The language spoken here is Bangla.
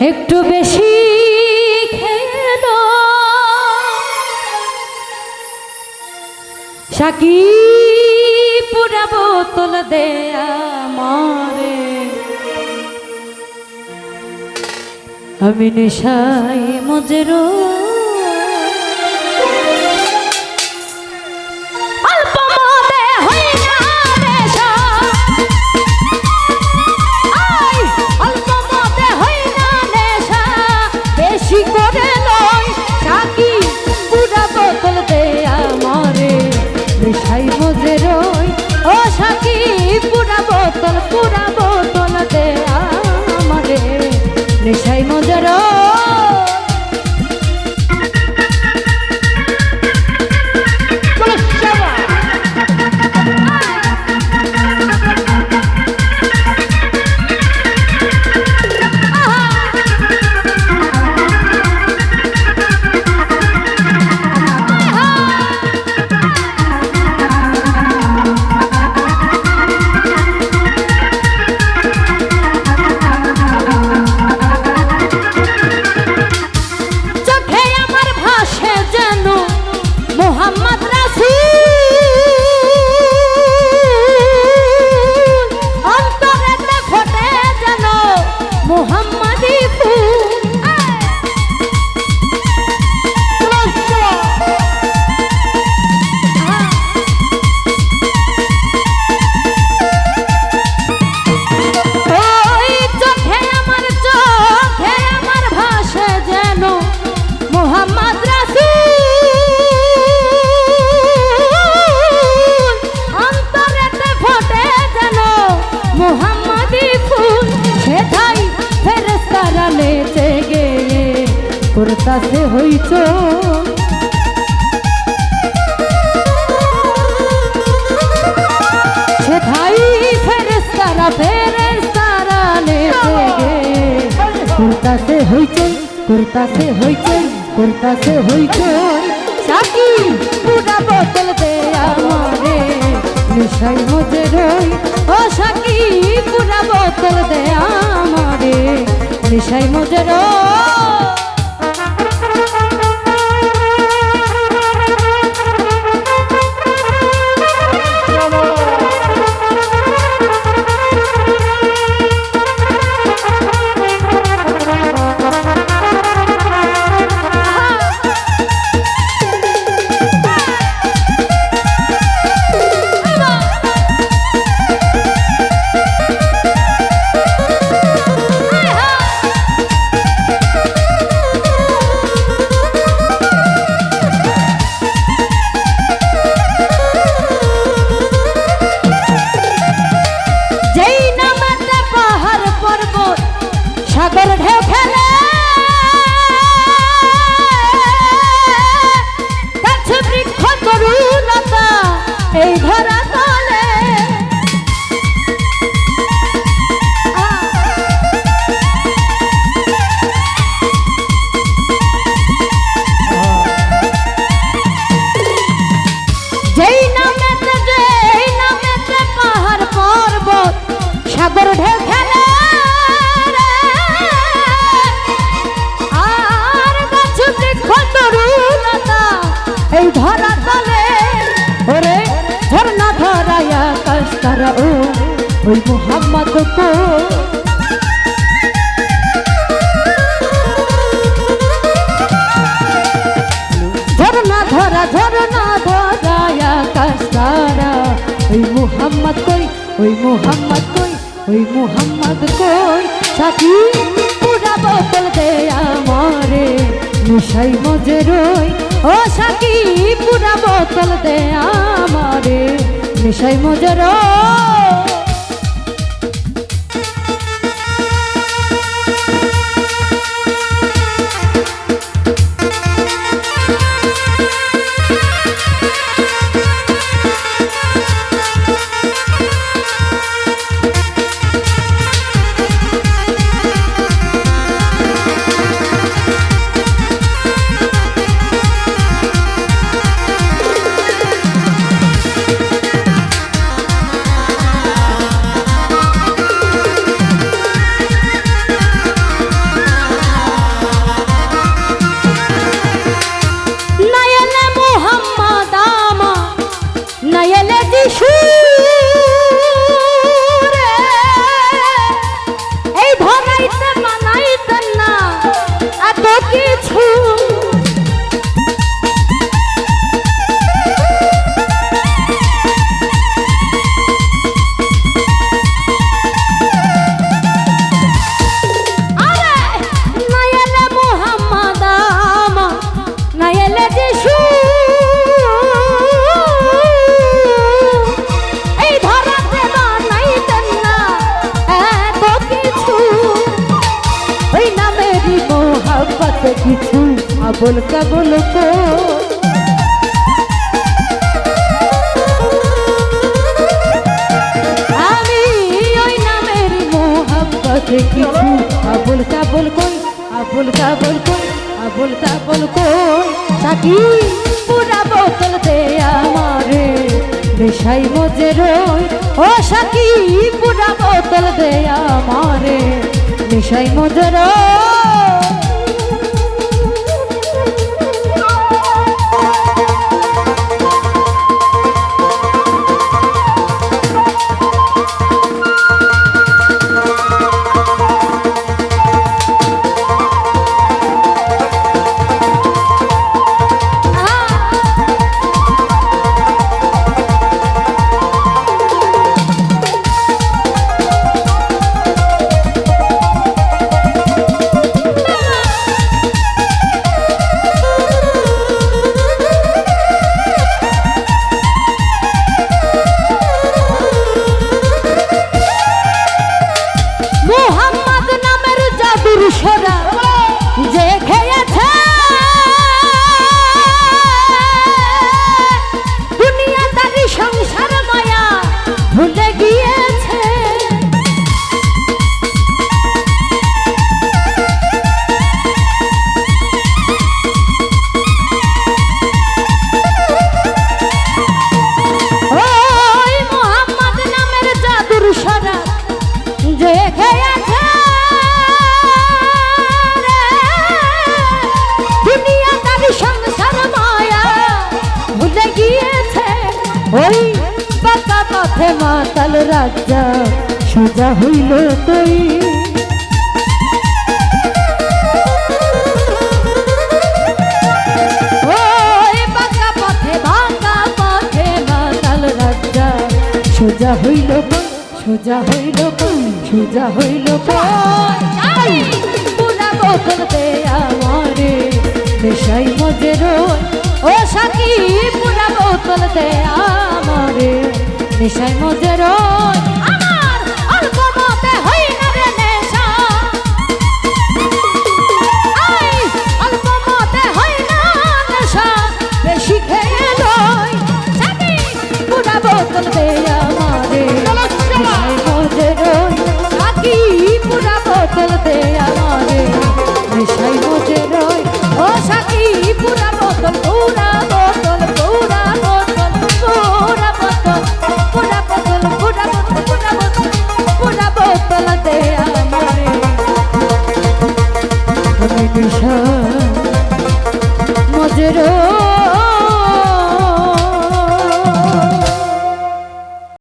একটু বেশি সাকি পুরা বোতল দেয়া মারে। আমি নেশাই মজরো করতাছে হইছো। সেটাই ফেরেশতারা ফেরেশতারা নেচে গে করতাছে হইচই করতাছে হইচই করতাছে হইচই সাকি পুরা বোতল দে আমারে। নেশাই মজে রই, ও সাকি পুরা বোতল দে আমারে। নেশাই মজে রই। ওই মোহাম্মদ কো ঝরনা ধরা ঝরনা ধরায়া কাস্তারা ওই মুহাম্মদ কই, ওই মুহাম্মদ কই, ওই মুহাম্মদ কই? সাথী, পুরা বোতল দে আমারে নেশাই মজে রই ও সাকি পুরা বোতল দে আমারে নেশাই মজে রই আবুল কাবুল কো। আমি ওই নামের মোহাম্মতে কিছু আবুল কাবুল কই, আবুল কাবুল কই, আবুল কাবুল কই। তাকি পুরা বোতল দে আমারে, নেশাই মজে রই। ও সাকি, পুরা বোতল দে আমারে, নেশাই মজে রই। কাঁধে মাতাল রাজা সোজা হইল তৈ সোজা হইল সোজা হইল সোজা হইল পুনা বকল দে আমারে নেশাই মজের ও সাকি পুনা বকল দেয়া মারে নেশায় মজে রয়।